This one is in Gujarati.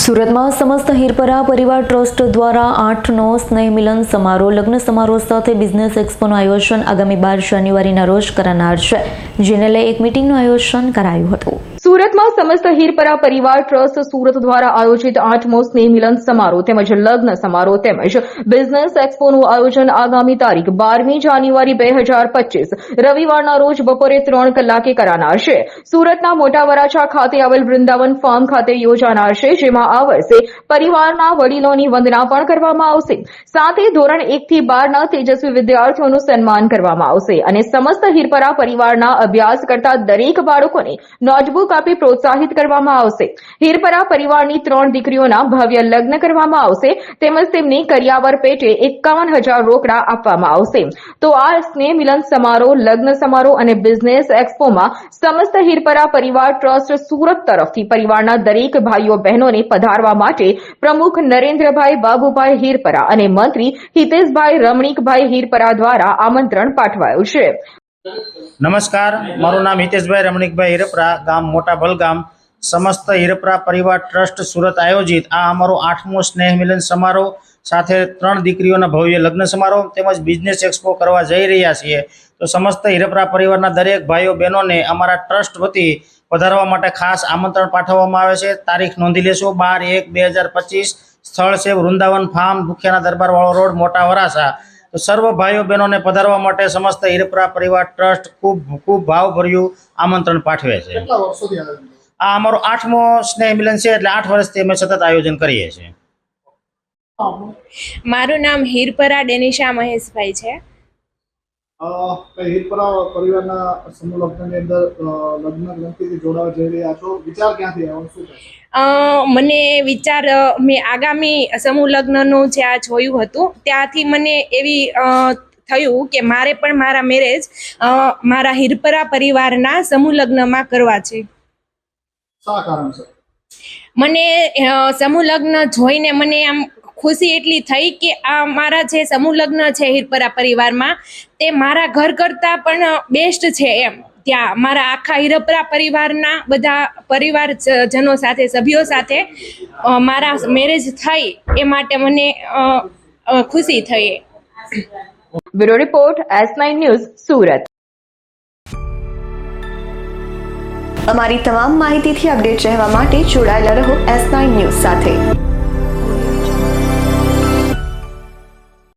સુરતમાં સમસ્ત હિરપરા પરિવાર ટ્રસ્ટ દ્વારા આઠનો સ્નેહ મિલન સમારોહ, લગ્ન સમારોહ સાથે બિઝનેસ એક્સપોનું આયોજન આગામી બાર જાન્યુઆરીના રોજ કરનાર છે. જેને લઈ એક મિટિંગનું આયોજન કરાયું હતું. સુરતમાં સમસ્ત હીરપરા પરિવાર ટ્રસ્ટ સુરત દ્વારા આયોજિત આઠમો સ્નેહ સમારોહ તેમજ લગ્ન સમારોહ તેમજ બિઝનેસ એક્સપોનું આયોજન આગામી તારીખ બારમી જાન્યુઆરી બે હજાર પચીસ, રવિવારના રોજ બપોરે ત્રણ કલાકે કરાનાર છે. સુરતના મોટા ખાતે આવેલ વૃંદાવન ફાર્મ ખાતે યોજાનાર છે, જેમાં આ વર્ષે પરિવારના વડીલોની વંદના પણ કરવામાં આવશે. સાથે ધોરણ એક થી બારના તેજસ્વી વિદ્યાર્થીઓનું સન્માન કરવામાં આવશે અને સમસ્ત હીરપરા પરિવારના અભ્યાસ કરતા દરેક બાળકોને નોટબુક આપી પ્રોત્સાહિત કરવામાં આવશે. હીરપરા પરિવારની ત્રણ દીકરીઓના ભવ્ય લગ્ન કરવામાં આવશે. તેમજ તેમની કરિયાવર પેટે એકાવન હજાર રોકડા આપવામાં આવશે. તો આ સ્નેહ મિલન સમારોહ, લગ્ન સમારોહ અને બિઝનેસ એક્સપોમાં સમસ્ત હીરપરા પરિવાર ટ્રસ્ટ સુરત તરફથી પરિવારના દરેક ભાઈઓ બહેનોને પધારવા માટે પ્રમુખ નરેન્દ્રભાઈ બાબુભાઈ હીરપરા અને મંત્રી હિતેશભાઈ રમણીકભાઈ હીરપરા દ્વારા આમંત્રણ પાઠવાયું છે. નમસ્કાર. મારું નામ હિતેશભાઈ રમણીકભાઈ હિરપરા ગામ મોટા ભલગામ. સમસ્ત હિરપરા પરિવાર ટ્રસ્ટ સુરત આયોજિત. આ અમારો આઠમો સ્નેહ મિલન સમારોહ, સાથે ત્રણ દીકરીઓના ભવ્ય લગ્ન સમારોહ તેમજ બિઝનેસ એક્સપો કરવા જઈ રહ્યા છીએ. તો સમસ્ત હિરપરા પરિવારના દરેક ભાઈઓ બહેનોને અમારા ટ્રસ્ટ વતી વધારવા માટે ખાસ આમંત્રણ પાઠવવામાં આવે છે. તારીખ નોંધી લેશો, બાર એક બે હજાર પચીસ, સ્થળ છે વૃંદાવન ફાર્મ, ભૂખ્યાના દરબારવાળો રોડ, મોટા વરાસા તો સર્વ ભાઈઓ બહેનોને પધારવા માટે સમસ્ત હિરપરા પરિવાર ટ્રસ્ટ ખૂબ ખૂબ ભાવભર્યું આમંત્રણ પાઠવે છે? આ અમારો આઠમો સ્નેહ મિલન છે એટલે આઠ વર્ષથી અમે સતત આયોજન કરીએ છીએ. મારું નામ હીરપરા ડેનિશા મહેશભાઈ છે. હિરપરા પરિવારના સમૂહ લગ્નની અંદર લગ્ન ગ્રંથિથી જોડાવા જઈ રહ્યા છો. વિચાર ક્યાંથી આવ્યો? શું? મને વિચાર મેં આગામી સમૂહ લગ્નનું જે આ જોયું હતું ત્યાંથી મને એવી થયું કે મારે પણ મારા મેરેજ મારા હિરપરા પરિવારના સમૂહ લગ્નમાં કરવા છે. શા કારણસર મને સમૂહ લગ્ન જોઈને મને આમ ખુશી એટલી થઈ કે આ મારા જે સમૂહ લગ્ન છે હિરપરા પરિવારમાં તે મારા ઘર કરતાં પણ બેસ્ટ છે એમ. ત્યાં મારા આખા હિરપરા પરિવારના બધા પરિવારજનો સાથે સભ્યો સાથે મારા મેરેજ થઈ એ માટે મને ખુશી થઈ. Bureau report S nine news Surat. અમારી તમામ માહિતીથી અપડેટ રહેવા માટે જોડાયેલા રહો એસ નાઇન ન્યૂઝ સાથે.